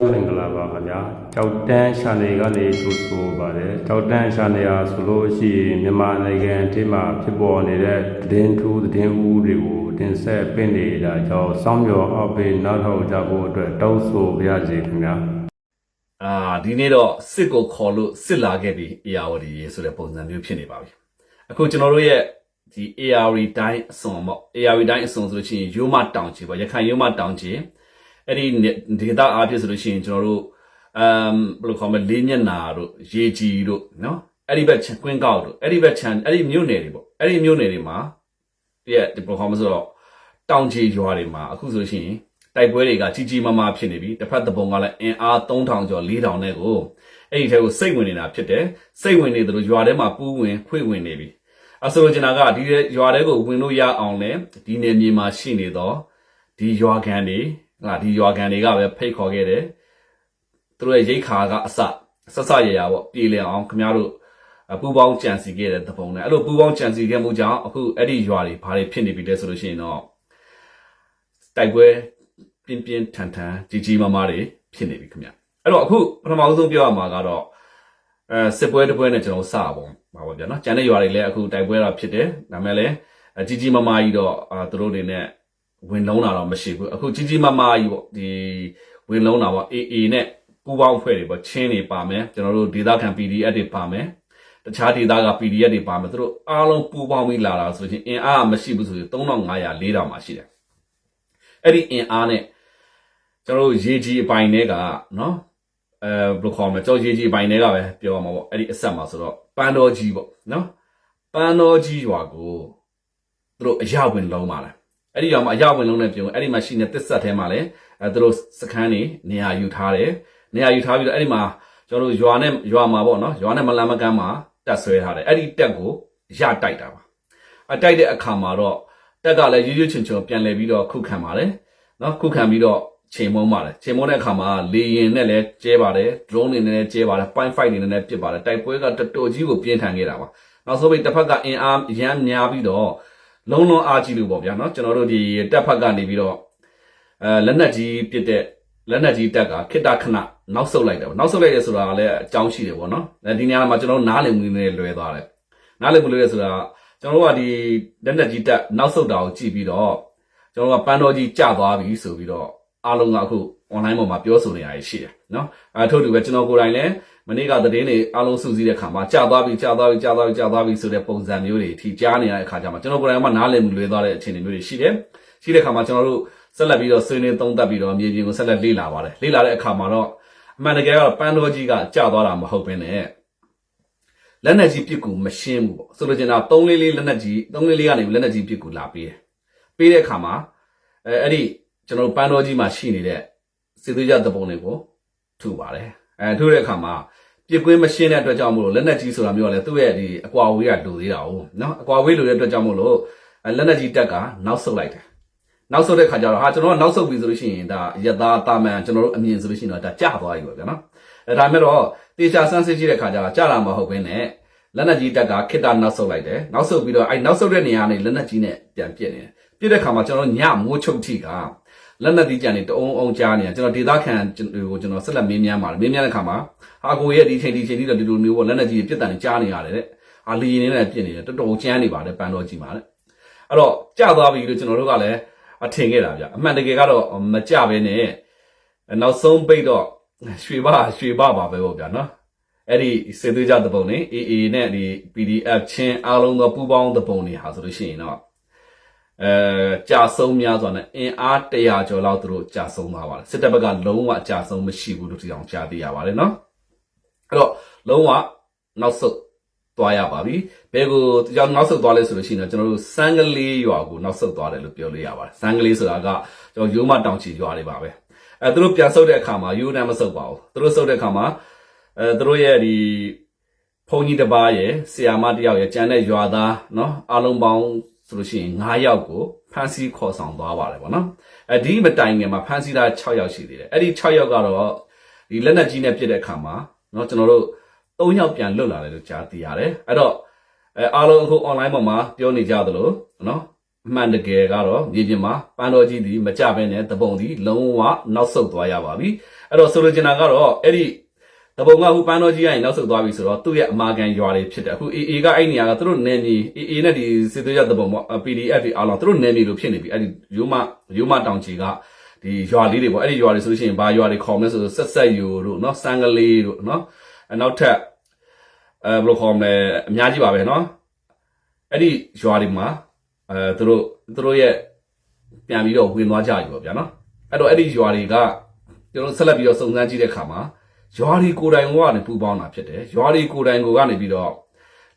မင်္ဂလာပါခင်ဗျာကြောက်တန်းရှာနေကနေကြိုဆိုပါတယ်ကြောက်တန်းရှာနေရဆိုလို့ရှိရင်မြန်မာနိုင်ငံအထိမှာဖြစ်ပေါ်နေတဲ့သတင်းထူးသတင်းဦးတွေကိုတင်ဆက်ပေးနေတာကြောင့်စောင့်မျှော်အောက်ပေးနောက်ထောင်ကြဖို့အတွက်တောင်းဆိုပါရစေခင်ဗျာအာဒီနေ့တော့စစ်ကိုခေါ်လို့စစ်လာခဲ့ပြီ AR ရေဆိုတဲ့ပုံစံမျိုးဖြစ်နေပါပြီအခုကျွန်တော်တို့ရဲ့ဒီ AR တိုင်းအစွန်ပေါ့ AR တိုင်းအစွန်ဆိုလို့ရှိရင်ရိုးမတောင်ချီပေါ့ရခိုင်ရိုးမတောင်ချီ အဲ့ဒီဒေတာအားဖြင့်ဆိုလို့ရှိရင်ကျွန်တော်တို့အမ်ဘယ်လိုခေါ်မလဲလေးညက်နာတို့ရေကြီးတို့နော်အဲ့ဒီဘက်ကွင်းကောက်တို့အဲ့ဒီဘက်ချန်အဲ့ဒီမြို့နယ်တွေပေါ့အဲ့ဒီမြို့နယ်တွေမှာတည့်ဒီဘယ်လိုခေါ်မလဲဆိုတော့တောင်ချီရွာတွေမှာအခုဆိုလို့ရှိရင်တိုက်ပွဲတွေကကြီးကြီးမားမားဖြစ်နေပြီတစ်ဖက်တစ်ပုံကလည်းအင်အား3000ကျော်4000နဲ့ကိုအဲ့ဒီထဲကိုစိတ်ဝင်နေတာဖြစ်တယ်စိတ်ဝင်နေတယ်လို့ရွာထဲမှာပူးဝင်ခွေဝင်နေပြီအဆိုလိုချင်တာကဒီရွာထဲကိုဝင်လို့ရအောင်လဲဒီနေမြေမှာရှိနေတော့ဒီရွာခံတွေ ဟာဒီရွာခံတွေကပဲဖိတ်ခေါ်ခဲ့တယ်သူတို့ရဲ့ရိတ်ခါကအစဆက်ဆက်ရရပေါ့ပြည်လည်အောင်ခင်ဗျားတို့ပူပေါင်းကြံစီခဲ့တဲ့တပုံနဲ့အဲ့လိုပူပေါင်းကြံစီခဲ့မှုကြောင့်အခုအဲ့ဒီရွာတွေဘာတွေဖြစ်နေပြီလဲဆိုလို့ရှိရင်တော့တိုက်ပွဲပြင်းပြင်းထန်ထန်ကြီးကြီးမားမားတွေဖြစ်နေပြီခင်ဗျအဲ့တော့အခုပထမဆုံးပြောရမှာကတော့အဲစစ်ပွဲတစ်ပွဲနဲ့ကျွန်တော်စပါပေါ့ပါပါဗျာနော်ကျန်တဲ့ရွာတွေလည်းအခုတိုက်ပွဲတော့ဖြစ်တယ်ဒါမဲ့လည်းကြီးကြီးမားမားကြီးတော့အာသူတို့တွေနဲ့ ဝင်လုံးတာတော့မရှိဘူးအခုကြီးကြီးမားမားကြီးပေါ့ဒီဝင်လုံးတာပေါ့ AA နဲ့ပူပေါင်းဖွဲ့တွေပေါ့ချင်းတွေပါမယ်ကျွန်တော်တို့ဒေသခံ PDF တွေပါမယ်တခြားဒေသက PDF တွေပါမယ်သူတို့အားလုံးပူပေါင်းပြီးလာတာဆိုရင်အင်အားမရှိဘူးဆိုရင်3500 4000မှာရှိတယ်အဲ့ဒီအင်အားနဲ့ကျွန်တော်တို့ရေကြီးအပိုင်တွေကနော်အဲဘယ်လိုခေါ်မလဲကျွန်တော်ရေကြီးအပိုင်တွေကပဲပြောရမှာပေါ့အဲ့ဒီအဆက်မှာဆိုတော့ပန်းတော်ကြီးပေါ့နော်ပန်းတော်ကြီးရွာကိုသူတို့အရဝင်လုံးပါလား အဲ့ဒီရွာမှာအရဝင်လုံးနဲ့ပြုံအဲ့ဒီမှာရှိနေတဲ့တစ်ဆက်ထဲမှာလည်းအဲသူတို့စခန်းနေနေရာယူထားတယ်နေရာယူထားပြီးတော့အဲ့ဒီမှာကျွန်တော်တို့ရွာနဲ့ရွာမှာပေါ့နော်ရွာနဲ့မလန်မကမ်းမှာတက်ဆွဲထားတယ်အဲ့ဒီတက်ကိုရတိုက်တာပါအတိုက်တဲ့အခါမှာတော့တက်ကလည်းရွရွချွန်ချွန်ပြန်လဲပြီးတော့ခုခံပါတယ်နော်ခုခံပြီးတော့ချိန်မုံပါတယ်ချိန်မုံတဲ့အခါမှာလေရင်နဲ့လည်းကျဲပါတယ် drone တွေနဲ့လည်းကျဲပါတယ် point fight တွေနဲ့လည်းပစ်ပါတယ်တိုက်ပွဲကတော်တော်ကြီးကိုပြင်းထန်ခဲ့တာပါနောက်ဆုံးပိတ်တစ်ဖက်ကအင်အားရမ်းများပြီးတော့ လုံးလုံးအားကြီးလို့ပေါ့ဗျာနော်ကျွန်တော်တို့ဒီတက်ဖက်ကနေပြီးတော့အဲလက်နက်ကြီးပစ်တဲ့လက်နက်ကြီးတက်ကခိတ္တခဏနောက်ဆုတ်လိုက်တယ်ပေါ့နောက်ဆုတ်လိုက်ရဆိုတာကလည်းအကြောင်းရှိတယ်ပေါ့နော်ဒီနေရာမှာကျွန်တော်နားလည်မှုနဲ့လွယ်သွားတယ်နားလည်မှုလွယ်ရဆိုတာကျွန်တော်တို့ကဒီလက်နက်ကြီးတက်နောက်ဆုတ်တာကိုကြည့်ပြီးတော့ကျွန်တော်ကပန်းတော်ကြီးကျသွားပြီဆိုပြီးတော့အားလုံးကအခု online ပေါ်မှာပြောဆိုနေရရှိတယ်နော်အဲထို့တူပဲကျွန်တော်ကိုယ်တိုင်လည်း မနေ့ကသတင်းတွေအားလုံးစုစည်းတဲ့ခါမှာကြာသွားပြီကြာသွားပြီကြာသွားပြီကြာသွားပြီဆိုတဲ့ပုံစံမျိုးတွေအထိကြားနေရတဲ့အခါကျမှကျွန်တော်ကိုယ်တိုင်မှနားလည်မှုလွဲသွားတဲ့အခြေအနေမျိုးတွေရှိတယ်ရှိတဲ့ခါမှာကျွန်တော်တို့ဆက်လက်ပြီးတော့ဆွေးနွေးသုံးသပ်ပြီးတော့မြေပြင်ကိုဆက်လက်လေ့လာပါတယ်လေ့လာတဲ့အခါမှာတော့အမှန်တကယ်ကတော့ပန်းတော်ကြီးကကြာသွားတာမဟုတ်ဘဲနဲ့လက်နက်ကြီးပစ်ကူမရှင်းဘူးပေါ့ဆိုလိုချင်တာ3လေးလေးလက်နက်ကြီး3လေးလေးကနေလက်နက်ကြီးပစ်ကူလာပေးတယ်ပေးတဲ့အခါမှာအဲအဲ့ဒီကျွန်တော်ပန်းတော်ကြီးမှာရှိနေတဲ့စစ်သွေးကြတပုံတွေကိုထုပါတယ် အဲထုတဲ့အခါမှာပြစ်ကွင်းမရှင်းတဲ့အတွက်ကြောင့်မို့လို့လက်နက်ကြီးဆိုတာမျိုးကလည်းသူ့ရဲ့ဒီအကွာဝေးကလိုသေးတာ哦နော်အကွာဝေးလိုတဲ့အတွက်ကြောင့်မို့လို့လက်နက်ကြီးတက်ကနောက်ဆုတ်လိုက်တယ်နောက်ဆုတ်တဲ့ခါကျတော့ဟာကျွန်တော်ကနောက်ဆုတ်ပြီဆိုလို့ရှိရင်ဒါရသားတာမန်ကျွန်တော်တို့အမြင်ဆိုလို့ရှိရင်တော့ဒါကြာသွားပြီပေါ့ဗျာနော်အဲဒါမဲ့တော့တေချာဆန်းစစ်ကြည့်တဲ့ခါကျတော့ကြာလာမှာဟုတ်ဘဲနဲ့လက်နက်ကြီးတက်ကခိတ္တနောက်ဆုတ်လိုက်တယ်နောက်ဆုတ်ပြီးတော့အဲနောက်ဆုတ်တဲ့နေရာနဲ့လက်နက်ကြီးနဲ့ပြန်ပြစ်နေတယ်ပြစ်တဲ့ခါမှာကျွန်တော်ညမိုးချုပ်ထိက လက်နက်ကြီးကြံနေတအုံအုံကြားနေကျွန်တော်ဒေသခံကိုကျွန်တော်ဆက်လက်မင်းမြန်းပါတယ်မင်းမြန်းတဲ့ခါမှာဟာကိုရဲ့ဒီချိန်ဒီချိန်ဒီတော့ဒီလိုမျိုးပေါ့လက်နက်ကြီးပြစ်တန်နေကြားနေရတယ်တဲ့အာလီရင်နဲ့ပြစ်နေတယ်တော်တော်ကျန်းနေပါတယ်ပန်တော်ကြီးမှာတဲ့အဲ့တော့ကြာသွားပြီလို့ကျွန်တော်တို့ကလည်းအထင်ခဲ့တာဗျအမှန်တကယ်ကတော့မကြပဲနဲ့နောက်ဆုံးပိတ်တော့ရွှေဘရွှေဘပါပဲပေါ့ဗျာနော်အဲ့ဒီစေသွေးကြတဲ့ပုံနေ AA နဲ့ဒီ PDF ချင်းအားလုံးသောပူပေါင်းတဲ့ပုံတွေဟာဆိုလို့ရှိရင်တော့ အဲကြာဆုံးများစွာနဲ့အင်အား100ကျော်လောက်သူတို့ကြာဆုံးသွားပါတယ်စစ်တပ်ဘက်ကလုံးဝကြာဆုံးမရှိဘူးလို့ဒီအောင်ကြားသိရပါတယ်နော်အဲ့တော့လုံးဝနောက်ဆုတ်သွားရပါပြီဘယ်ကိုကြောင်နောက်ဆုတ်သွားလဲဆိုလို့ရှိရင်တော့ကျွန်တော်တို့စံကလေးရွာကိုနောက်ဆုတ်သွားတယ်လို့ပြောလို့ရပါတယ်စံကလေးဆိုတာကကျွန်တော်ရိုးမတောင်ချီရွာတွေပါပဲအဲသူတို့ပြန်ဆုတ်တဲ့အခါမှာယူနန်မဆုတ်ပါဘူးသူတို့ဆုတ်တဲ့အခါမှာအဲသူတို့ရဲ့ဒီဘုံကြီးတစ်ပါးရဲ့ဆီယာမတစ်ယောက်ရဲ့ကြံတဲ့ရွာသားเนาะအားလုံးပေါင်း ဆိုလို့ရှိရင်9ယောက်ကိုဖမ်းဆီးခေါ်ဆောင်သွားပါတယ်ဗောနော်အဲဒီမတိုင်ခင်မှာဖမ်းဆီးတာ6ယောက်ရှိသေးတယ်အဲ့ဒီ6ယောက်ကတော့ဒီလက်နက်ကြီးနဲ့ပြစ်တဲ့အခါမှာเนาะကျွန်တော်တို့3ယောက်ပြန်လွတ်လာတယ်လို့ကြားသိရတယ်အဲ့တော့အဲအားလုံးအခု online ပေါ်မှာပြောနေကြသလိုเนาะ အမှန်တကယ်ကတော့မြေပြင်မှာပန်းတော်ကြီးဒီမကြဘဲနဲ့တပုံဒီလုံးဝနောက်ဆုတ်သွားရပါပြီအဲ့တော့ဆိုလိုချင်တာကတော့အဲ့ဒီ တပုံကအခုပန်းတော်ကြီးကနေနောက်ဆုတ်သွားပြီဆိုတော့သူ့ရဲ့အမာကန်ရွာတွေဖြစ်တယ်အခု AA ကအဲ့နေရာကသူတို့နယ်မြေ AA နဲ့ဒီစစ်သွေးရတပုံပေါ့ PDF တွေအားလုံးသူတို့နယ်မြေလိုဖြစ်နေပြီအဲ့ဒီရိုးမရိုးမတောင်ကြီးကဒီရွာလေးတွေပေါ့အဲ့ဒီရွာတွေဆိုလို့ရှိရင်ဘာရွာတွေခေါ်မလဲဆိုတော့ဆက်ဆက်ယူတို့နော်စံကလေးတို့နော်အနောက်ထပ်အဲဘယ်လိုခေါ်မလဲအများကြီးပါပဲနော်အဲ့ဒီရွာတွေမှာအဲသူတို့သူတို့ရဲ့ပြန်ပြီးတော့ဝင်သွားကြပြီပေါ့ဗျာနော်အဲ့တော့အဲ့ဒီရွာတွေကကျွန်တော်ဆက်လက်ပြီးတော့စုံစမ်းကြည့်တဲ့အခါမှာ ရွာတွေကိုယ်တိုင်ကနေပူပေါင်းတာဖြစ်တယ်ရွာတွေကိုယ်တိုင်ကိုကနေပြီးတော့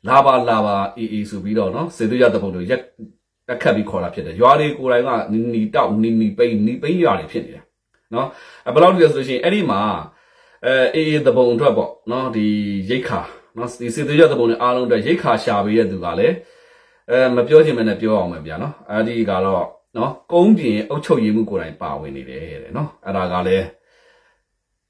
လာပါလာပါအေးအေးဆိုပြီးတော့နော်စေသူရတဲ့ပုံတွေရက်တက်ခတ်ပြီးခေါ်တာဖြစ်တယ်ရွာတွေကိုယ်တိုင်ကနီနီတောက်နီနီပိန်နီပိန်ရွာတွေဖြစ်နေတယ်နော်အဲဘယ်လောက်ဒီလဲဆိုလို့ရှိရင်အဲ့ဒီမှာအဲအေးအေးတဲ့ပုံအတွက်ပေါ့နော်ဒီရိတ်ခါနော်ဒီစေသူရတဲ့ပုံတွေအားလုံးအတွက်ရိတ်ခါရှာပေးတဲ့သူကလည်းအဲမပြောချင်မနဲ့ပြောအောင်ပဲဗျာနော်အဲ့ဒီကတော့နော်ကုန်းပြင်အုတ်ချုပ်ရည်မှုကိုယ်တိုင်ပါဝင်နေတယ်တဲ့နော်အဲ့ဒါကလည်း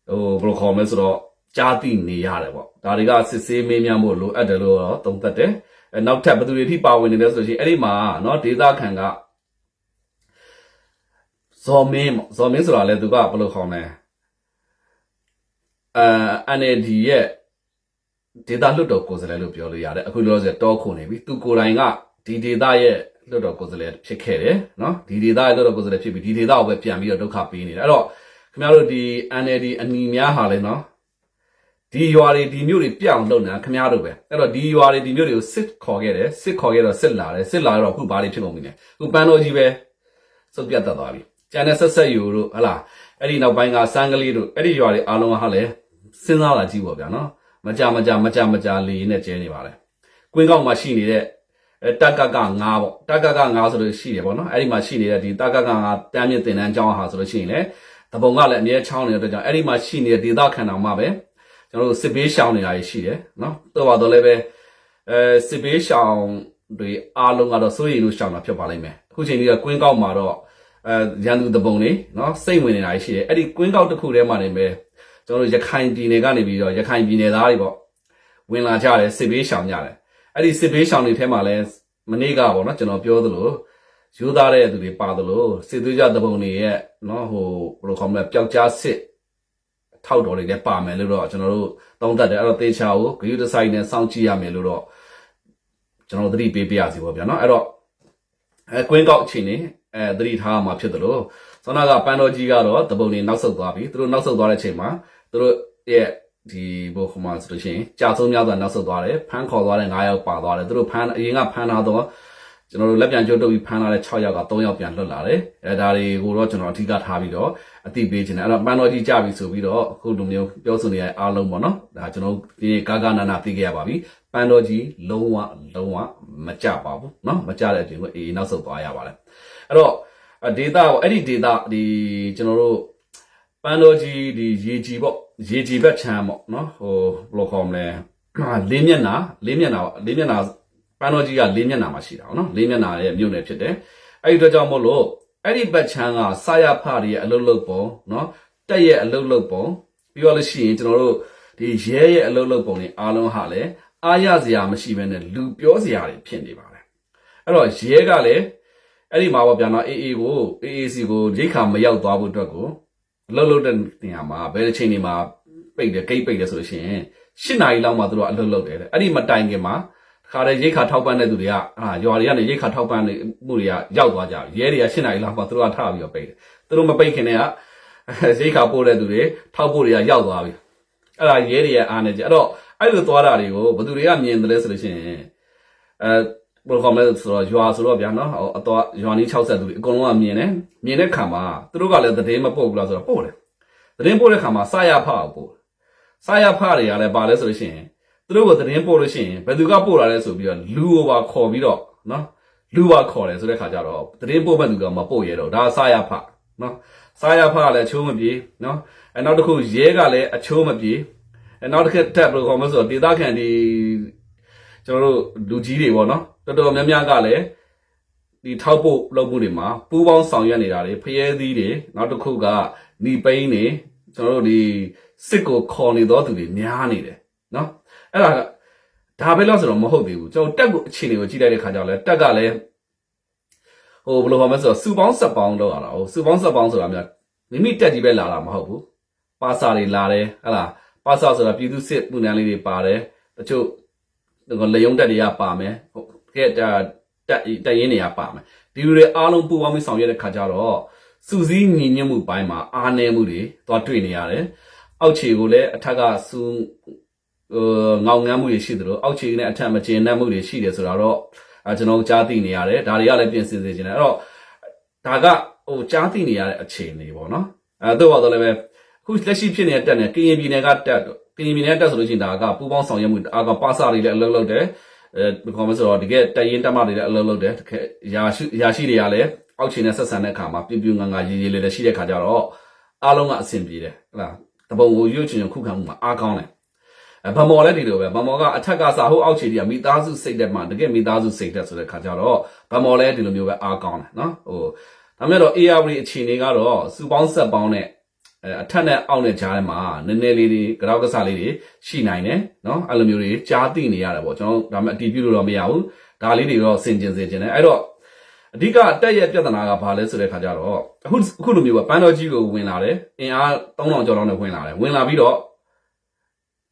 ဟိုဘယ်လိုခေါ်မလဲဆိုတော့ကြားသိနေရတယ်ပေါ့ဒါတွေကစစ်ဆေးမေးမြန်းဖို့လိုအပ်တယ်လို့တော့သုံးသပ်တယ်အဲနောက်ထပ်ဘယ်သူတွေထိပါဝင်နေလဲဆိုရင်အဲ့ဒီမှာနော်ဒေတာခန်ကဇော်မင်းပေါ့ဇော်မင်းဆိုတာလည်းသူကဘယ်လိုခေါ်မလဲအဲ NLD ရဲ့ဒေတာလွတ်တော်ကိုယ်စားလှယ်လို့ပြောလို့ရတယ်အခုလောလောဆယ်တောခုနေပြီသူကိုယ်တိုင်ကဒီဒေတာရဲ့လွတ်တော်ကိုယ်စားလှယ်ဖြစ်ခဲ့တယ်နော်ဒီဒေတာရဲ့လွတ်တော်ကိုယ်စားလှယ်ဖြစ်ပြီးဒီဒေတာကိုပဲပြန်ပြီးတော့ဒုက္ခပေးနေတယ်အဲ့တော့ ခင်ဗျားတို့ဒီ NLD အနီများဟာလဲနော်ဒီရွာတွေဒီမြို့တွေပြောင်းလုပ်နေတာခင်ဗျားတို့ပဲအဲ့တော့ဒီရွာတွေဒီမြို့တွေကိုစစ်ခေါ်ခဲ့တယ်စစ်ခေါ်ခဲ့တော့စစ်လာတယ်စစ်လာတော့အခုဘာတွေဖြစ်ကုန်ပြီလဲအခုပန်းတော်ကြီးပဲစုပ်ပြတ်တတ်သွားပြီကျန်တဲ့ဆက်ဆက်ယူတို့ဟလာအဲ့ဒီနောက်ပိုင်းကစန်းကလေးတို့အဲ့ဒီရွာတွေအားလုံးကဟာလဲစဉ်းစားလာကြည့်ပေါ့ဗျာနော်မကြမကြမကြမကြလေးနဲ့ကျဲနေပါလေကွင်းကောက်မှာရှိနေတဲ့အဲတက်ကက9ပေါ့တက်ကက9ဆိုလို့ရှိတယ်ပေါ့နော်အဲ့ဒီမှာရှိနေတဲ့ဒီတက်ကက9တမ်းမြင့်တင်တန်းကျောင်းဟာဆိုလို့ရှိရင်လေ တပုံကလည်းအမြဲချောင်းနေတဲ့အတွက်ကြောင့်အဲ့ဒီမှာရှိနေတဲ့ဒေသခံတော်မှာပဲကျွန်တော်တို့စစ်ဘေးရှောင်နေတာရှိတယ်နော်တော့ပါတော့လည်းပဲအဲစစ်ဘေးရှောင်တွေအားလုံးကတော့စိုးရိမ်လို့ရှောင်တာဖြစ်ပါလိမ့်မယ်အခုချိန်ကြီးကကွင်းကောက်မှာတော့အဲရန်သူတပုံတွေနော်စိတ်ဝင်နေတာရှိတယ်အဲ့ဒီကွင်းကောက်တစ်ခုထဲမှာနေပဲကျွန်တော်တို့ရခိုင်ပြည်နယ်ကနေပြီးတော့ရခိုင်ပြည်နယ်သားတွေပေါ့ဝင်လာကြတယ်စစ်ဘေးရှောင်ကြတယ်အဲ့ဒီစစ်ဘေးရှောင်တွေထဲမှာလဲမနေ့ကပေါ့နော်ကျွန်တော်ပြောသလို ယူသားတဲ့သူတွေပါသလိုစစ်သွေးကြတပုံတွေရဲ့နော်ဟိုဘယ်လိုခေါ်မလဲပျောက်ကြားစစ်ထောက်တော်တွေလည်းပါမယ်လို့တော့ကျွန်တော်တို့သုံးသပ်တယ်အဲ့တော့တေချာကိုဂရုတစိုက်နဲ့စောင့်ကြည့်ရမယ်လို့တော့ကျွန်တော်သတိပေးပြရစီပေါ့ဗျာနော်အဲ့တော့အဲကွင်းကောက်အချိန်နေအဲသတိထားမှာဖြစ်သလိုဆောနာကပန်းတော်ကြီးကတော့တပုံတွေနောက်ဆုတ်သွားပြီသူတို့နောက်ဆုတ်သွားတဲ့အချိန်မှာသူတို့ရဲ့ဒီဘိုခမဆိုလို့ရှိရင်ကြာဆုံးများစွာနောက်ဆုတ်သွားတယ်ဖမ်းခေါ်သွားတဲ့9ယောက်ပါသွားတယ်သူတို့ဖမ်းအရင်ကဖမ်းလာတော့ ကျွန်တော်တို့လက်ပြန်ကျုပ်တုပ်ပြီးဖမ်းလာတဲ့6ယောက်က3ယောက်ပြန်လွတ်လာတယ်အဲဒါတွေကိုတော့ကျွန်တော်အဓိကထားပြီးတော့အတိပေးခြင်းတယ်အဲ့တော့ပန်းတော်ကြီးကြပြီဆိုပြီးတော့အခုလိုမျိုးပြောဆိုနေရတဲ့အားလုံးပေါ့နော်ဒါကျွန်တော်ဒီကာကနာနာသိခဲ့ရပါပြီပန်းတော်ကြီးလုံးဝလုံးဝမကြပါဘူးနော်မကြတဲ့အပြင်ကိုအေးနောက်ဆုတ်သွားရပါတယ်အဲ့တော့ဒေတာပေါ့အဲ့ဒီဒေတာဒီကျွန်တော်တို့ပန်းတော်ကြီးဒီရေကြီးပေါ့ရေကြီးဘက်ချမ်းပေါ့နော်ဟိုဘယ်လိုခေါ်မလဲလေးမျက်နှာလေးမျက်နှာပေါ့လေးမျက်နှာ ပန်းတော်ကြီးကလေးမျက်နှာမှာရှိတာပေါ့နော်လေးမျက်နှာရဲ့မြို့နယ်ဖြစ်တယ်အဲ့ဒီအတွက်ကြောင့်မို့လို့အဲ့ဒီဘက်ချမ်းကစာရဖတွေရဲ့အလုတ်လုတ်ပုံနော်တက်ရဲ့အလုတ်လုတ်ပုံပြီးတော့လို့ရှိရင်ကျွန်တော်တို့ဒီရဲရဲ့အလုတ်လုတ်ပုံတွေအားလုံးဟာလည်းအားရစရာမရှိဘဲနဲ့လူပြောစရာတွေဖြစ်နေပါတယ်အဲ့တော့ရဲကလည်းအဲ့ဒီမှာပေါ့ဗျာနော်အေးအေးကို AAC ကိုရိတ်ခါမရောက်သွားဖို့အတွက်ကိုအလုပ်လုပ်တဲ့နေရာမှာဘယ်အချိန်တွေမှာပိတ်တယ်ဂိတ်ပိတ်တယ်ဆိုလို့ရှိရင်၈နာရီလောက်မှသူတို့အလုပ်လုပ်တယ်တဲ့အဲ့ဒီမတိုင်ခင်မှာတ ခါတည်းရိတ်ခါထောက်ပံ့တဲ့သူတွေကအာရွာတွေကနေရိတ်ခါထောက်ပံ့နေမှုတွေကရောက်သွားကြပြီရဲတွေက၈နာရီလောက်မှသူတို့ကထားပြီးတော့ပိတ်တယ်သူတို့မပိတ်ခင်တည်းကရိတ်ခါပို့တဲ့သူတွေထောက်ဖို့တွေကရောက်သွားပြီအဲ့ဒါရဲတွေရဲ့အားနေကြအဲ့တော့အဲ့လိုသွားတာတွေကိုဘယ်သူတွေကမြင်တယ်လဲဆိုလို့ရှိရင်အဲဘယ်လိုခေါ်မလဲဆိုတော့ရွာဆိုတော့ဗျာနော်ဟိုအတော့ရွာနီး60သူတွေအကုန်လုံးကမြင်တယ်မြင်တဲ့ခါမှာသူတို့ကလည်းသတင်းမပို့ဘူးလားဆိုတော့ပို့တယ်သတင်းပို့တဲ့ခါမှာစာရဖကိုပို့စာရဖတွေကလည်းပါလဲဆိုလို့ရှိရင် သူတို့ကသတင်းပို့လို့ရှိရင်ဘယ်သူကပို့လာလဲဆိုပြီးတော့လူကိုပါခေါ်ပြီးတော့နော်လူပါခေါ်တယ်ဆိုတဲ့ခါကျတော့သတင်းပို့မဲ့သူကမပို့ရတော့ဒါစာရဖနော်စာရဖကလည်းအချိုးမပြေနော်အဲနောက်တစ်ခုရဲကလည်းအချိုးမပြေအဲနောက်တစ်ခါတက်ဘယ်လိုခေါ်မလဲဆိုတော့ဒေသခံဒီကျွန်တော်တို့လူကြီးတွေပေါ့နော်တော်တော်များများကလည်းဒီထောက်ဖို့လုပ်မှုတွေမှာပူးပေါင်းဆောင်ရွက်နေတာတွေဖျဲသီးတွေနောက်တစ်ခုကနီပိန်းတွေကျွန်တော်တို့ဒီစစ်ကိုခေါ်နေတော့သူတွေများနေတယ်နော် အဲ့ဒါကဒါပဲလို့ဆိုတော့မဟုတ်သေးဘူးကျွန်တော်တက်ကိုအခြေအနေကိုကြည့်လိုက်တဲ့ခါကျတော့လဲတက်ကလည်းဟိုဘယ်လိုခေါ်မလဲဆိုတော့စူပေါင်းဆက်ပေါင်းလောက်ရတာဟိုစူပေါင်းဆက်ပေါင်းဆိုတာမျိုးမိမိတက်ကြီးပဲလာတာမဟုတ်ဘူးပါစာတွေလာတယ်ဟဟလားပါစာဆိုတာပြည်သူစစ်ပူနန်းလေးတွေပါတယ်တချို့ဟိုလေယုံတက်တွေကပါမယ်ဟုတ်ကဲတက်တက်တက်ရင်းတွေကပါမယ်ဒီလိုတွေအားလုံးပူပေါင်းပြီးဆောင်ရွက်တဲ့ခါကျတော့စူစည်းညီညွတ်မှုပိုင်းမှာအားနည်းမှုတွေသွားတွေ့နေရတယ်အောက်ခြေကိုလည်းအထက်ကစူ ဟိုငောင်ငန်းမှုတွေရှိသလိုအောက်ခြေနဲ့အထက်မကျဉ်နှံ့မှုတွေရှိတယ်ဆိုတာတော့အဲကျွန်တော်ကြားသိနေရတယ်ဒါတွေကလည်းပြင်ဆင်စေချင်တယ်အဲ့တော့ဒါကဟိုကြားသိနေရတဲ့အခြေအနေပေါ့နော်အဲတော့တော့လည်းပဲအခုလက်ရှိဖြစ်နေတဲ့တက်နဲ့ကရင်ပြည်နယ်ကတက်တော့ကရင်ပြည်နယ်ကတက်ဆိုလို့ရှိရင်ဒါကပူပေါင်းဆောင်ရွက်မှုအာကပါစာတွေလည်းအလုပ်လုပ်တယ်အဲဘယ်ခေါ်မလဲဆိုတော့တကယ်တက်ရင်တက်မတွေလည်းအလုပ်လုပ်တယ်တကယ်ရာရှိရာရှိတွေကလည်းအောက်ခြေနဲ့ဆက်ဆံတဲ့အခါမှာပြပြငငရေးရေးလေးလည်းရှိတဲ့အခါကျတော့အားလုံးကအဆင်ပြေတယ်ဟုတ်လားတပုံကိုရွတ်ချင်ခုခံမှုမှာအားကောင်းတယ်အဲ ဗမော်လည်းဒီလိုပဲဗမော်ကအထက်ကစာဟုတ်အောက်ခြေတွေကမိသားစုစိတ်တက်မှတကယ်မိသားစုစိတ်တက်ဆိုတဲ့ခါကျတော့ဗမော်လည်းဒီလိုမျိုးပဲအားကောင်းတယ်နော်ဟိုဒါမဲ့တော့ AR အခြေအနေကတော့စူပေါင်းဆက်ပေါင်းနဲ့အဲအထက်နဲ့အောက်နဲ့ကြားထဲမှာနည်းနည်းလေးတွေကြောက်ကစားလေးတွေရှိနိုင်တယ်နော်အဲ့လိုမျိုးတွေကြားသိနေရတယ်ပေါ့ကျွန်တော်ဒါမဲ့အတီးပြုလို့တော့မရဘူးဒါလေးတွေတော့စင်ကျင်စင်ကျင်တယ်အဲ့တော့အဓိကတက်ရဲ့ပြဿနာကဘာလဲဆိုတဲ့ခါကျတော့အခုအခုလိုမျိုးပဲပန်းတော်ကြီးကိုဝင်လာတယ်အင်အား3000ကျော်လောက်နဲ့ဝင်လာတယ်ဝင်လာပြီးတော့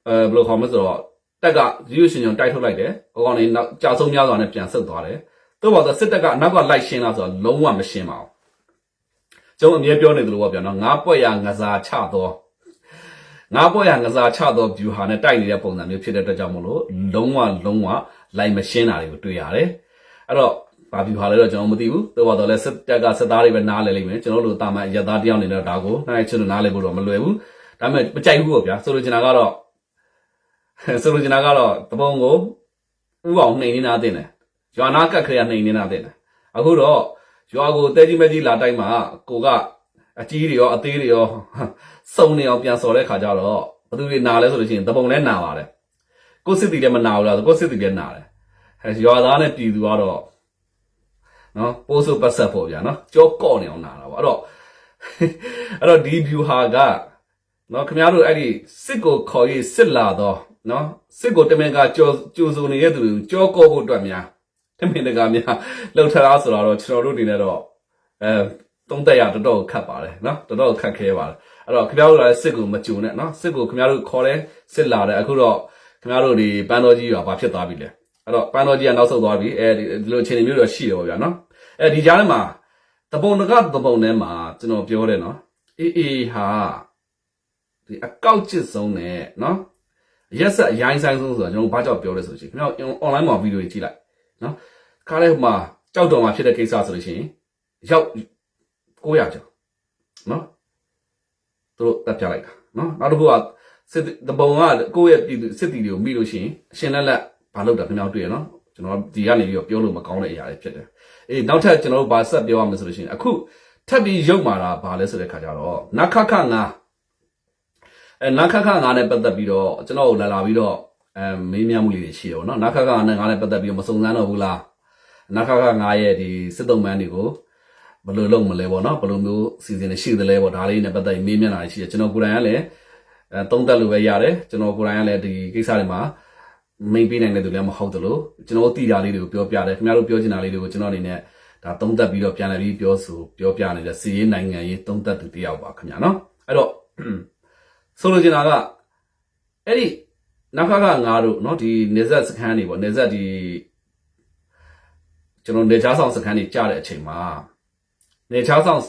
အဲဘယ်လိုခေါ်မလဲဆိုတော့တက်ကရိုးရှင်ရှင်တိုက်ထုတ်လိုက်တယ်ဟိုကောင်နေနောက်ကြာဆုံးများစွာနဲ့ပြန်ဆုတ်သွားတယ်တော့ပါတော့စစ်တပ်ကနောက်ကလိုက်ရှင်းလာဆိုတော့လုံးဝမရှင်းပါဘူးကျွန်တော်အမြဲပြောနေသလိုပေါ့ဗျာနော်ငါပွက်ရငစားချတော့ငါပွက်ရငစားချတော့ view ဟာနဲ့တိုက်နေတဲ့ပုံစံမျိုးဖြစ်တဲ့အတွက်ကြောင့်မလို့လုံးဝလုံးဝလိုက်မရှင်းတာတွေကိုတွေ့ရတယ်အဲ့တော့ဘာ view ဟာလဲတော့ကျွန်တော်မသိဘူးတော့ပါတော့လဲစစ်တပ်ကစစ်သားတွေပဲနားလဲလိမ့်မယ်ကျွန်တော်တို့တာမန်ရက်သားတယောက်နေတော့ဒါကိုနိုင်ချင်လို့နားလဲဖို့တော့မလွယ်ဘူးဒါပေမဲ့မကြိုက်ဘူးပေါ့ဗျာဆိုလိုချင်တာကတော့ ဆိုလိုချင်တာကတော့တပုံကိုဥအောင်နှိမ်နေတာတင်တယ်ရွာနာကတ်ခရနှိမ်နေတာတင်တယ်အခုတော့ရွာကိုတဲကြီးမကြီးလာတိုက်မှာကိုကအကြီးတွေရောအသေးတွေရောစုံနေအောင်ပြန်စော်တဲ့ခါကျတော့ဘသူတွေနာလဲဆိုလို့ရှိရင်တပုံလဲနာပါတယ်ကိုစစ်တီလည်းမနာဘူးလားဆိုကိုစစ်တီလည်းနာတယ်ဟဲ့ရွာသားနဲ့ပြည်သူကတော့နော်ပိုးစုပတ်ဆက်ဖို့ဗျာနော်ကြောကော့နေအောင်နာတာပေါ့အဲ့တော့အဲ့တော့ဒီ view ဟာက နော်ခင်ဗျားတို့အဲ့ဒီစစ်ကိုခေါ်ရေးစစ်လာတော့နော်စစ်ကိုတမင်ကကြောကြိုးစုံနေတဲ့သူတွေကိုကြောကောဖို့အတွက်များတမင်တကာများလှုပ်ထလားဆိုတော့ကျွန်တော်တို့အနေနဲ့တော့အဲတုံးတက်ရတော်တော်ခတ်ပါတယ်နော်တော်တော်ခတ်ခဲပါတယ်အဲ့တော့ခင်ဗျားတို့လည်းစစ်ကိုမကြုံနဲ့နော်စစ်ကိုခင်ဗျားတို့ခေါ်တယ်စစ်လာတယ်အခုတော့ခင်ဗျားတို့ဒီပန်းတော်ကြီးကဘာဖြစ်သွားပြီလဲအဲ့တော့ပန်းတော်ကြီးကနောက်ဆုတ်သွားပြီအဲဒီဒီလိုအခြေအနေမျိုးတော့ရှိတယ်ပေါ့ဗျာနော်အဲဒီကြားထဲမှာတပုံတကတပုံထဲမှာကျွန်တော်ပြောတယ်နော်အေးအေးဟာ ဒီအကောက်ချစ်ဆုံးနဲ့နော်ရက်ဆက်အရိုင်းဆိုင်ဆုံးဆိုတာကျွန်တော်ဘာကြောင့်ပြောလဲဆိုလို့ရှိရင်ခင်ဗျား online မှာဗီဒီယိုတွေကြည့်လိုက်နော်ခါလဲဟိုမှာကြောက်တော်မှာဖြစ်တဲ့ကိစ္စဆိုလို့ရှိရင်ရောက်900ကျော်နော်သူတို့တက်ပြလိုက်တာနော်နောက်တစ်ခုကစစ်တပုံကကိုယ့်ရဲ့ပြည်သူစစ်တီတွေကိုမိလို့ရှိရင်အရှင်လက်လက်ဘာလုပ်တာခင်ဗျားတွေ့ရနော်ကျွန်တော်ဒီကနေပြီးတော့ပြောလို့မကောင်းတဲ့အရာတွေဖြစ်တယ်အေးနောက်ထပ်ကျွန်တော်တို့ဘာဆက်ပြောရမလဲဆိုလို့ရှိရင်အခုထပ်ပြီးရုပ်မာတာဘာလဲဆိုတဲ့ခါကျတော့နခခငါ အဲနခခငါနဲ့ပတ်သက်ပြီးတော့ကျွန်တော်ကိုလာလာပြီးတော့အဲမေးမြန်းမှုလေးတွေရှိတယ်ဗောနော်နခခနဲ့ငါနဲ့ပတ်သက်ပြီးတော့မစုံစမ်းတော့ဘူးလားနခခငါရဲ့ဒီစစ်တုံးမန်းတွေကိုဘယ်လိုလုပ်မလဲဗောနော်ဘယ်လိုမျိုးစီစဉ်နေရှိသလဲဗောဒါလေးနဲ့ပတ်သက်ပြီးမေးမြန်းတာရှိတယ်ကျွန်တော်ကိုယ်တိုင်ကလည်းအဲသုံးသက်လို့ပဲရတယ်ကျွန်တော်ကိုယ်တိုင်ကလည်းဒီကိစ္စတွေမှာမိန်ပေးနိုင်တဲ့သူလည်းမဟုတ်သလိုကျွန်တော်သိတာလေးတွေကိုပြောပြတယ်ခင်ဗျားတို့ပြောချင်တာလေးတွေကိုကျွန်တော်အနေနဲ့ဒါသုံးသက်ပြီးတော့ပြန်လည်ပြီးပြောဆိုပြောပြနေတဲ့စီရေးနိုင်ငံရေးသုံးသက်သူတစ်ယောက်ပါခင်ဗျာနော်အဲ့တော့ ဆိုလိုချင်တာကအဲ့ဒီနောက်ခါကငါတို့เนาะဒီနေဆက်စခန်းတွေပေါ့နေဆက်ဒီကျွန်တော်နေချားဆောင်စခန်းတွေကြားတဲ့အချိန်မှာနေချားဆောင်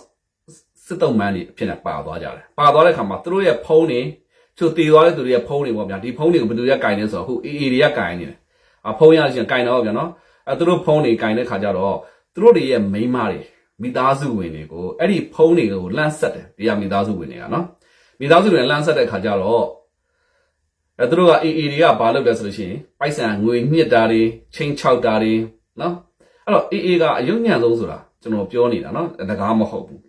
စစ်တုံးမန်းတွေအဖြစ်နဲ့ပါသွားကြတယ်ပါသွားတဲ့ခါမှာသူတို့ရဲ့ဖုန်းတွေချို့တည်သွားတဲ့သူတွေရဲ့ဖုန်းတွေပေါ့ဗျာဒီဖုန်းတွေကိုဘယ်သူရကင်နေဆိုတော့အခု AA တွေကကင်နေတယ်အဖုန်းရချင်းကင်တော့ဗျာနော်အဲသူတို့ဖုန်းတွေကင်တဲ့ခါကျတော့သူတို့တွေရဲ့မိန်းမတွေမိသားစုဝင်တွေကိုအဲ့ဒီဖုန်းတွေကိုလန့်ဆက်တယ်ဒီကမိသားစုဝင်တွေကနော် မိသားစုတွေလမ်းဆက်တဲ့ခါကျတော့အဲသူတို့က AA တွေကဘာလုပ်လဲဆိုလို့ရှိရင်ပိုက်ဆံငွေညှစ်တာတွေချင်းချောက်တာတွေနော်အဲ့တော့ AA ကအယုံညံ့ဆုံးဆိုတာကျွန်တော်ပြောနေတာနော်တကားမဟုတ်ဘူး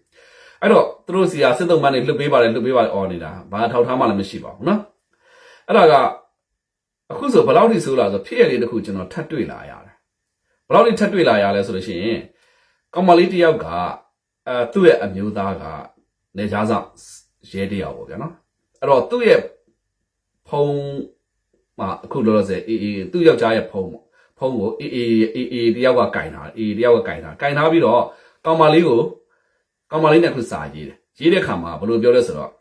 အဲ့တော့သူတို့စီကစစ်တုံးမန်းတွေလွတ်ပေးပါတယ်လွတ်ပေးပါတယ်អော်နေတာဘာထောက်ထားမှလည်းမရှိပါဘူးနော်အဲ့ဒါကအခုဆိုဘယ်လောက်ထိဆိုးလာဆိုဖြစ်ရလေးတစ်ခုကျွန်တော်ထပ်တွေ့လာရတယ်ဘယ်လောက်ထိထပ်တွေ့လာရလဲဆိုလို့ရှိရင်ကောင်မလေးတစ်ယောက်ကအဲသူ့ရဲ့အမျိုးသားကနေကြားဆောင် ရဲတယောက်ပေါ့ဗျာနော်အဲ့တော့သူ့ရဲ့ဖုန်းမှာအခုလောလောဆယ်အေးအေးသူ့ယောက်ျားရဲ့ဖုန်းပေါ့ဖဖုန်းကိုအေးအေးအေးအေးတယောက်ကကင်တာအေးတယောက်ကကင်တာကင်ထားပြီးတော့ကောင်မလေးကိုကောင်မလေးနဲ့ခုစာရေးတယ်ရေးတဲ့ခါမှာဘယ်လိုပြောလဲဆိုတော့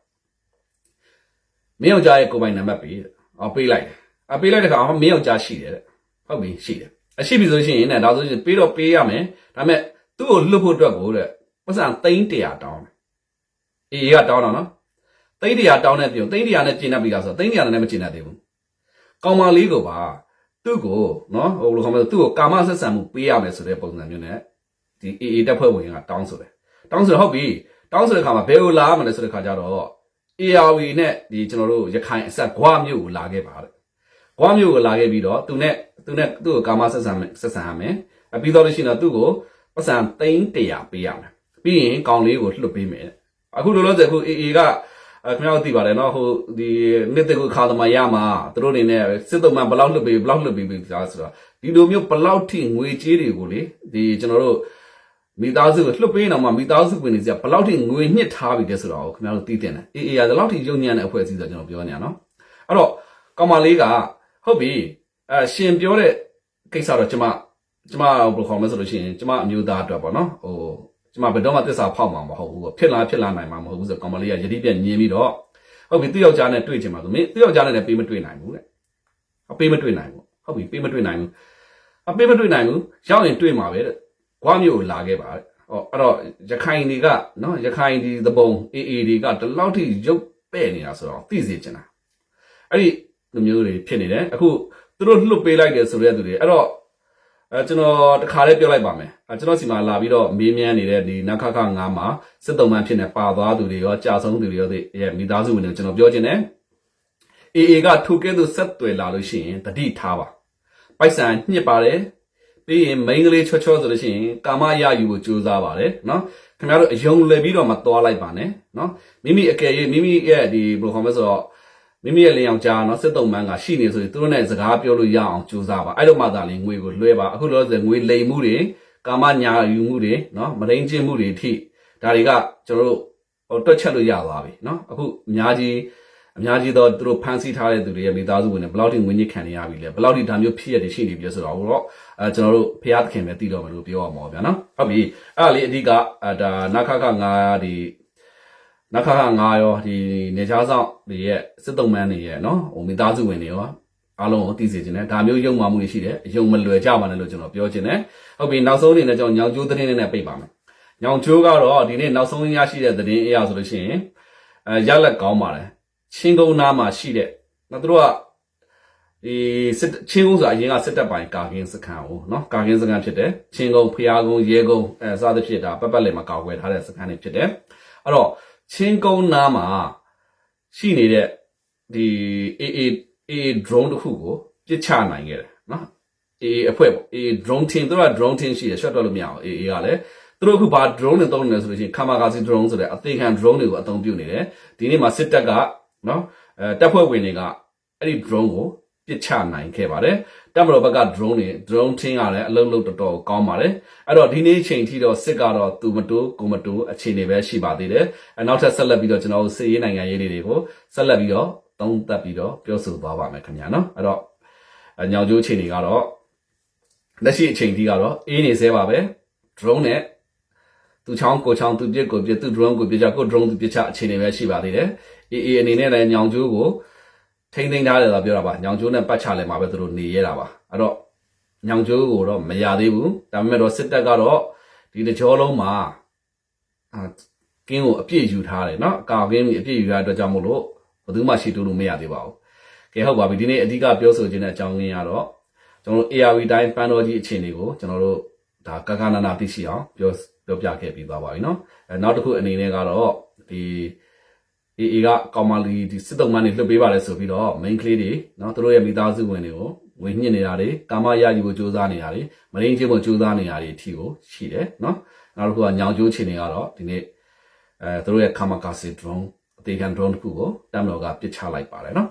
မင်းယောက်ျားရဲ့ကိုယ်ပိုင်နံပါတ်ပေးတဲ့အော်ပေးလိုက်တယ်အပေးလိုက်တဲ့ခါအော်မင်းယောက်ျားရှိတယ်တဲ့ဟုတ်ပြီရှိတယ်အရှိပြီဆိုရှင်နဲ့ဒါဆိုရင်ပေးတော့ပေးရမယ်ဒါပေမဲ့သူ့ကိုလွတ်ဖို့အတွက်ကိုတဲ့ပတ်စံသိန်း100တောင်းတယ် အေးကတောင်းတော့နော်သိန်း100တောင်းတဲ့ပြုံသိန်း100နဲ့ကျင်တတ်ပြီလားဆိုတော့သိန်း100နဲ့မကျင်တတ်သေးဘူးကောင်မလေးကိုပါသူ့ကိုနော်ဟိုလိုခေါ်မလဲသူ့ကိုကာမဆက်ဆံမှုပေးရမယ်ဆိုတဲ့ပုံစံမျိုးနဲ့ဒီအေးအေးတက်ဖွဲ့ဝင်ကတောင်းဆိုတယ်တောင်းဆိုတော့ဟုတ်ပြီတောင်းဆိုတဲ့ခါမှာဘယ်ကိုလာမလဲဆိုတဲ့ခါကျတော့ ARV နဲ့ဒီကျွန်တော်တို့ရခိုင်အဆက်ဂွားမြို့ကိုလာခဲ့ပါတဲ့ဂွားမြို့ကိုလာခဲ့ပြီးတော့သူနဲ့သူနဲ့သူ့ကိုကာမဆက်ဆံမယ်ဆက်ဆံရမယ်အပြီးတော့လို့ရှိရင်တော့သူ့ကိုပတ်စံသိန်း100ပေးရမယ်ပြီးရင်ကောင်လေးကိုလွှတ်ပေးမယ်တဲ့ အခုလောလောဆယ်အခု AA ကအဲခင်ဗျားတို့သိပါတယ်နော်ဟိုဒီနှစ်တကူခါသမားရမှာသူတို့အနေနဲ့စစ်သုံးမှန်ဘယ်လောက်လွှတ်ပေးဘယ်လောက်လွှတ်ပေးပြီဆိုတာဆိုတော့ဒီလိုမျိုးဘယ်လောက်ထိငွေကြေးတွေကိုလေဒီကျွန်တော်တို့မိသားစုကိုလှုပ်ပေးနေအောင်မှမိသားစုဝင်နေစရာဘယ်လောက်ထိငွေညှစ်ထားပြီလဲဆိုတော့ခင်ဗျားတို့သိတင်တယ်အေးအေးရဘယ်လောက်ထိယုံညံ့တဲ့အဖွဲ့အစည်းဆိုတော့ကျွန်တော်ပြောနေရနော်အဲ့တော့ကောင်မလေးကဟုတ်ပြီအဲရှင်ပြောတဲ့ကိစ္စတော့ကျွန်မကျွန်မဘယ်လိုခေါ်မလဲဆိုလို့ရှိရင်ကျွန်မအမျိုးသားအတွက်ပေါ့နော်ဟို ကျွန်မဘယ်တော့မှသစ္စာဖောက်မှာမဟုတ်ဘူးပေါ့ဖြစ်လာဖြစ်လာနိုင်မှာမဟုတ်ဘူးဆိုတော့ကောင်မလေးကယတိပြက်ညင်းပြီးတော့ဟုတ်ပြီသူ့ယောက်ျားနဲ့တွေ့ချင်မှာဆိုမင်းသူ့ယောက်ျားနဲ့လည်းပေးမတွေ့နိုင်ဘူးတဲ့အပေးမတွေ့နိုင်ဘူးဟုတ်ပြီပေးမတွေ့နိုင်ဘူးအပေးမတွေ့နိုင်ဘူးရောက်ရင်တွေ့မှာပဲတဲ့ဂွားမျိုးကိုလာခဲ့ပါတဲ့ဟောအဲ့တော့ရခိုင်တွေကနော်ရခိုင်ဒီသဘုံအေအေတွေကဒီလောက်ထိရုပ်ပဲ့နေတာဆိုတော့သိစေချင်တာအဲ့ဒီလူမျိုးတွေဖြစ်နေတယ်အခုသူတို့လှုပ်ပေးလိုက်တယ်ဆိုတဲ့သူတွေအဲ့တော့ အဲကျွန်တော်တခါလေးပြောလိုက်ပါမယ်အဲကျွန်တော်စီမှာလာပြီးတော့မေးမြန်းနေတဲ့ဒီနခခ9မှာစစ်တုံးမှန်ဖြစ်နေပါသွားသူတွေရောကြာဆုံးသူတွေရောဒီရဲ့မိသားစုဝင်တွေကျွန်တော်ပြောချင်တယ်အေအေကထိုကဲ့သို့ဆက်သွယ်လာလို့ရှိရင်တတိထားပါပိုက်ဆံညှစ်ပါတယ်ပြီးရင်မိန်းကလေးချောချောဆိုလို့ရှိရင်ကာမရယူဖို့ကြိုးစားပါတယ်နော်ခင်ဗျားတို့အယုံလည်ပြီးတော့မသွားလိုက်ပါနဲ့နော်မိမိအကယ်၍မိမိရဲ့ဒီဘယ်လိုခေါ်မလဲဆိုတော့ မိမိရဲ့လင်ယောက်ျားနော်စစ်တုံးမန်းကရှိနေဆိုရင်သူတို့နဲ့စကားပြောလို့ရအောင်ကြိုးစားပါအဲ့လိုမှသာလေငွေကိုလွှဲပါအခုလောဆယ်ငွေလိမ်မှုတွေကာမညာယူမှုတွေနော်မရင်းချင်းမှုတွေအထိဒါတွေကကျွန်တော်တို့ဟိုတွက်ချက်လို့ရသွားပြီနော်အခုအများကြီးအများကြီးတော့သူတို့ဖန်ဆီးထားတဲ့သူတွေရဲ့မိသားစုဝင်တွေဘယ်လောက်ထိငွေညစ်ခံနေရပြီလဲဘယ်လောက်ထိဒါမျိုးဖြစ်ရတဲ့ရှိနေပြီလဲဆိုတော့တော့အဲကျွန်တော်တို့ဖျားသခင်ပဲတည်တော့မယ်လို့ပြောရမှာဗျာနော်ဟုတ်ပြီအဲ့ဒါလေးအဓိကအဲဒါနခခ9ဒီ နခခငါရောဒီနေချားဆောင်တွေရဲ့စစ်တုံးမန်းတွေရဲ့နော်ဟိုမိသားစုဝင်တွေရောအားလုံးကိုသိစေချင်တယ်ဒါမျိုးယုံမှမှုရှိတယ်ယုံမလွယ်ကြပါနဲ့လို့ကျွန်တော်ပြောချင်တယ်ဟုတ်ပြီနောက်ဆုံးအနေနဲ့ကျွန်တော်ညောင်ကျိုးသတင်းလေးနဲ့ပြပါမယ်ညောင်ကျိုးကတော့ဒီနေ့နောက်ဆုံးရရှိတဲ့သတင်းအရာဆိုလို့ရှိရင်အဲရလက်ကောင်းပါတယ်ချင်းကုန်းနားမှာရှိတဲ့နော်သူတို့ကဒီစစ်ချင်းကုန်းဆိုတာအရင်ကစစ်တပ်ပိုင်းကာကင်းစခန်းကိုနော်ကာကင်းစခန်းဖြစ်တယ်ချင်းကုန်းဖျားကုန်းရဲကုန်းအဲစသဖြင့်ဒါပတ်ပတ်လည်မှာကာကွယ်ထားတဲ့စခန်းတွေဖြစ်တယ်အဲ့တော့ ချင်းကုန်းနားမှာရှိနေတဲ့ဒီ AA AA drone တစ်ခုကိုပြစ်ချနိုင်ခဲ့တယ်နော် AA အဖွဲ့ပေါ့ AA drone team သူက drone team ရှိရရှော့တော့လို့မရအောင် AA ကလည်းသူတို့အခုဘာ drone တွေသုံးနေလဲဆိုလို့ရှိရင် kamikaze drone ဆိုတဲ့အသေးခံ drone တွေကိုအသုံးပြုနေတယ်ဒီနေ့မှာစစ်တပ်ကနော်အဲတပ်ဖွဲ့ဝင်တွေကအဲ့ဒီ drone ကို ပစ်ချနိုင်ခဲ့ပါတယ်တပ်မတော်ဘက်က drone တွေ drone ထင်းကလည်းအလုံးလုံးတော်တော်ကောင်းပါတယ်အဲ့တော့ဒီနေ့ချိန်ထိတော့စစ်ကတော့သူမတိုးကိုမတိုးအခြေအနေပဲရှိပါသေးတယ်အနောက်ထပ်ဆက်လက်ပြီးတော့ကျွန်တော်တို့စစ်ရေးနိုင်ငံရေးတွေကိုဆက်လက်ပြီးတော့သုံးသပ်ပြီးတော့ပြောဆိုသွားပါမယ်ခင်ဗျာနော်အဲ့တော့အညောင်ကျိုးအခြေအနေကတော့လက်ရှိအချိန်ထိကတော့အေးနေသေးပါပဲ drone နဲ့သူချောင်းကိုချောင်းသူပြစ်ကိုပြစ်သူ drone ကိုပြစ်ချကို drone သူပြစ်ချအခြေအနေပဲရှိပါသေးတယ်အေးအေးအနေနဲ့လည်းညောင်ကျိုးကို ထိမ့်သိမ်းထားတယ်လို့ပြောတာပါညောင်ကျိုးနဲ့ပတ်ချလဲမှာပဲသူတို့နေရတာပါအဲ့တော့ညောင်ကျိုးကိုတော့မရသေးဘူးဒါပေမဲ့တော့စစ်တပ်ကတော့ဒီတကြောလုံးမှာအာကင်းကိုအပြည့်ယူထားတယ်เนาะအကာကင်းကြီးအပြည့်ယူထားတဲ့အတွက်ကြောင့်မို့လို့ဘယ်သူမှရှီတူလို့မရသေးပါဘူးကဲဟုတ်ပါပြီဒီနေ့အဓိကပြောဆိုခြင်းတဲ့အကြောင်းရင်းကတော့ကျွန်တော်တို့ ARV တိုင်းပန်းတော်ကြီးအခြေအနေကိုကျွန်တော်တို့ဒါကကနာနာသိရှိအောင်ပြောပြောပြခဲ့ပြီးသွားပါပြီเนาะအဲနောက်တစ်ခုအနေနဲ့ကတော့ဒီ AA ကကောင်မလီဒီစစ်တုံးမန်းတွေလွှတ်ပေးပါလေဆိုပြီးတော့ main ကလေးတွေနော်သူတို့ရဲ့မိသားစုဝင်တွေကိုဝင်ညှစ်နေတာတွေကာမရယူကိုစူးစမ်းနေတာတွေမရင်းချင်းကိုစူးစမ်းနေတာတွေအထိကိုရှိတယ်နော်နောက်တစ်ခုကညောင်ကျိုးခြေနေကတော့ဒီနေ့အဲသူတို့ရဲ့ကာမကာစီ drone အသေးခံ drone တစ်ခုကိုတမ်တော်ကပစ်ချလိုက်ပါတယ်နော်